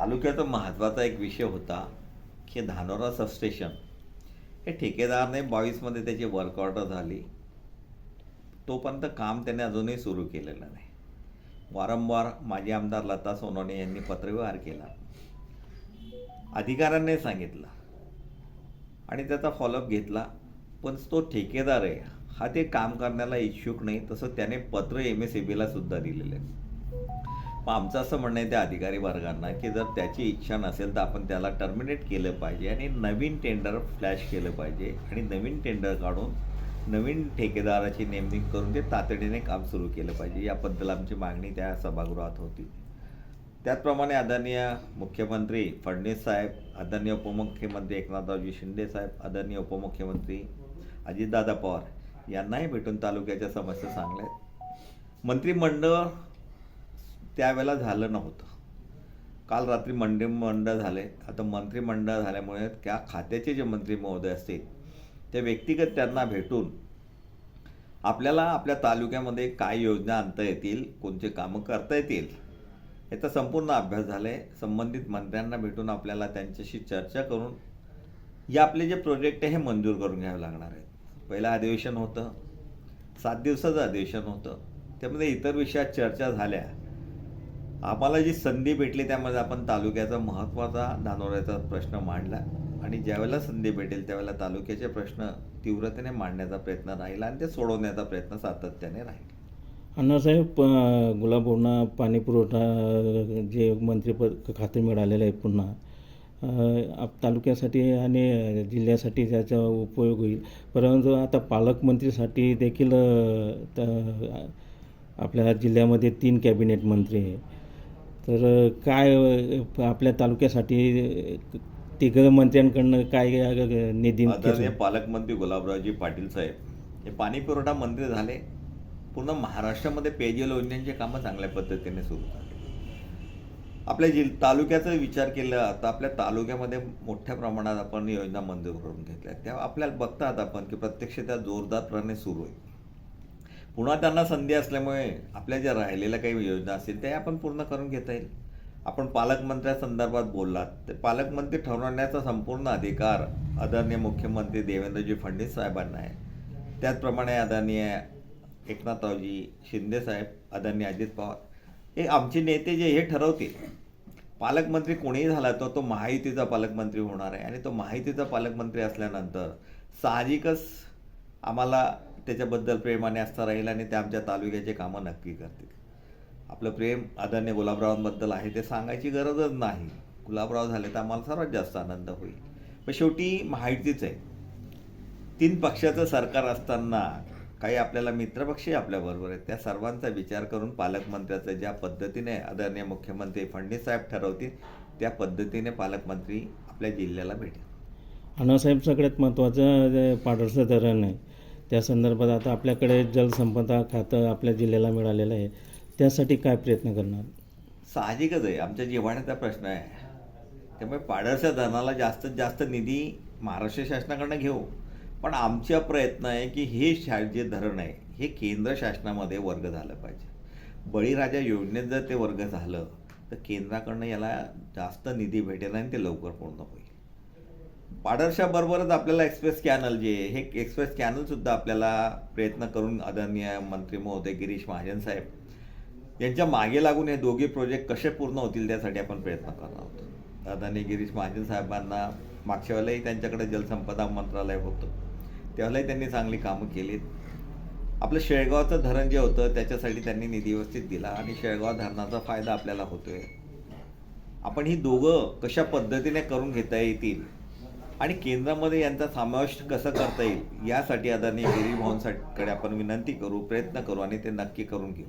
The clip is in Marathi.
तालुक्याचा महत्त्वाचा एक विषय होता की धानोरा सबस्टेशन हे ठेकेदारने बावीसमध्ये त्याची वर्क ऑर्डर झाली. तोपर्यंत काम त्याने अजूनही सुरू केलेलं नाही. वारंवार माजी आमदार लता सोनवणे यांनी पत्रव्यवहार केला. अधिकाऱ्यांनी सांगितलं. आणि त्याचा फॉलोअप घेतला. पण तो ठेकेदार आहे. हा ते काम करण्याला इच्छुक नाही. तसं त्याने पत्र एम एस ई बीला सुद्धा दिलेलं आहे. मग आमचं असं म्हणणं आहे त्या अधिकारी वर्गांना की जर त्याची इच्छा नसेल तर आपण त्याला टर्मिनेट केलं पाहिजे आणि नवीन टेंडर फ्लॅश केलं पाहिजे आणि नवीन टेंडर काढून नवीन ठेकेदाराची नेमणूक करून ते तातडीने काम सुरू केलं पाहिजे. याबद्दल आमची मागणी त्या सभागृहात होती. त्याचप्रमाणे आदरणीय मुख्यमंत्री फडणवीस साहेब आदरणीय उपमुख्यमंत्री एकनाथरावजी शिंदे साहेब आदरणीय उपमुख्यमंत्री अजितदादा पवार यांनाही भेटून तालुक्याच्या समस्या सांगल्या आहेत मंत्रिमंडळ त्यावेळेला झालं नव्हतं. काल रात्री मंत्रिमंडळ झाले. आता मंत्रिमंडळ झाल्यामुळे त्या खात्याचे जे मंत्री महोदय असतील ते व्यक्तिगत त्यांना भेटून आपल्याला आपल्या तालुक्यामध्ये काय योजना आणता येतील कोणते कामं करता येतील याचा संपूर्ण अभ्यास झाला आहे संबंधित मंत्र्यांना भेटून आपल्याला त्यांच्याशी चर्चा करून या आपले जे प्रोजेक्ट आहे हे मंजूर करून घ्यावे लागणार आहेत. पहिलं अधिवेशन होतं. सात दिवसाचं अधिवेशन होतं. त्यामध्ये इतर विषयात चर्चा झाल्या. आम्हाला जी संधी भेटली त्यामध्ये आपण तालुक्याचा महत्त्वाचा धानोऱ्याचा प्रश्न मांडला. आणि ज्यावेळेला संधी भेटेल त्यावेळेला तालुक्याचे प्रश्न तीव्रतेने मांडण्याचा प्रयत्न राहील आणि ते सोडवण्याचा प्रयत्न सातत्याने राहील. अण्णासाहेब प- गुलाबोंना पाणी पुरवठा जे मंत्रिपद खाते मिळालेलं आहे पुन्हा आप तालुक्यासाठी आणि जिल्ह्यासाठी त्याचा उपयोग होईल. परंतु आता पालकमंत्रीसाठी देखील त- आपल्या जिल्ह्यामध्ये तीन कॅबिनेट मंत्री आहे तर काय आपल्या तालुक्यासाठी तिघं मंत्र्यांकडनं काय निधी आदरणीय पालकमंत्री गुलाबरावजी पाटील साहेब हे पाणी पुरवठा मंत्री झाले. पूर्ण महाराष्ट्रामध्ये पेयजल योजनेचे कामं चांगल्या पद्धतीने सुरू झाले. आपल्या जिल तालुक्याचा विचार केला तर आपल्या तालुक्यामध्ये मोठ्या प्रमाणात आपण योजना मंजूर करून घेतल्या तेव्हा आपल्याला बघतात आपण की प्रत्यक्ष त्या जोरदारपणे सुरू आहे. पुन्हा त्यांना संधी असल्यामुळे आपल्या ज्या राहिलेल्या काही योजना असतील त्या आपण पूर्ण करून घेता येईल. आपण पालकमंत्र्या संदर्भात बोललात तर पालकमंत्री ठरवण्याचा संपूर्ण अधिकार आदरणीय मुख्यमंत्री देवेंद्रजी फडणवीस साहेबांना आहे. त्याचप्रमाणे आदरणीय एकनाथरावजी शिंदेसाहेब आदरणीय अजित पवार हे आमचे नेते जे हे ठरवतील. पालकमंत्री कोणीही झाला तर तो महायुतीचा पालकमंत्री होणार आहे आणि तो महायुतीचा पालकमंत्री असल्यानंतर साहजिकच आम्हाला त्याच्याबद्दल प्रेमाने असता राहील आणि ते आमच्या तालुक्याचे कामं नक्की करतील. आपलं प्रेम आदरणीय गुलाबरावांबद्दल आहे ते सांगायची गरजच नाही. गुलाबराव झाले तर आम्हाला सर्वात जास्त आनंद होईल. पण शेवटी माहितीच आहे तीन पक्षाचं सरकार असताना काही आपल्याला मित्रपक्षही आपल्याबरोबर आहेत. त्या सर्वांचा विचार करून पालकमंत्र्याचं ज्या पद्धतीने आदरणीय मुख्यमंत्री फडणवीस साहेब ठरवतील त्या पद्धतीने पालकमंत्री आपल्या जिल्ह्याला भेटेल. अण्णासाहेब सगळ्यात महत्त्वाचं पाडरचं धरण आहे त्या संदर्भात आता आपल्याकडे जलसंपदा खातं आपल्या जिल्ह्याला मिळालेलं आहे. त्यासाठी काय प्रयत्न करणार? साहजिकच आहे. आमच्या जिव्हाण्याचा प्रश्न आहे. त्यामुळे पाडरच्या धरणाला जास्तीत जास्त निधी महाराष्ट्र शासनाकडनं घेऊ. पण आमचा प्रयत्न आहे की हे शा जे धरण आहे हे केंद्र शासनामध्ये वर्ग झालं पाहिजे. बळीराजा योजनेत जर ते वर्ग झालं तर केंद्राकडनं याला जास्त निधी भेटेल आणि ते लवकर पूर्ण होईल. पाडरशाबरोबरच आपल्याला एक्सप्रेस कॅनल जे हे एक्सप्रेस कॅनलसुद्धा आपल्याला प्रयत्न करून आदरणीय मंत्री महोदय गिरीश महाजन साहेब यांच्या मागे लागून हे दोघे प्रोजेक्ट कसे पूर्ण होतील त्यासाठी आपण प्रयत्न करणार आहोत. आदरणीय गिरीश महाजन साहेबांना मागच्या वेळेलाही त्यांच्याकडे जलसंपदा मंत्रालय होतं. त्यावेळेलाही त्यांनी चांगली कामं केलीत. आपलं शेळगावचं धरण जे होतं त्याच्यासाठी त्यांनी निधी व्यवस्थित दिला आणि शेळगाव धरणाचा फायदा आपल्याला होतोय. आपण ही दोघं कशा पद्धतीने करून घेता येतील आणि केंद्रामध्ये यांचा समावेश कसा करता येईल यासाठी आदरणीयकडे आपण विनंती करू प्रयत्न करू आणि ते नक्की करून घेऊ.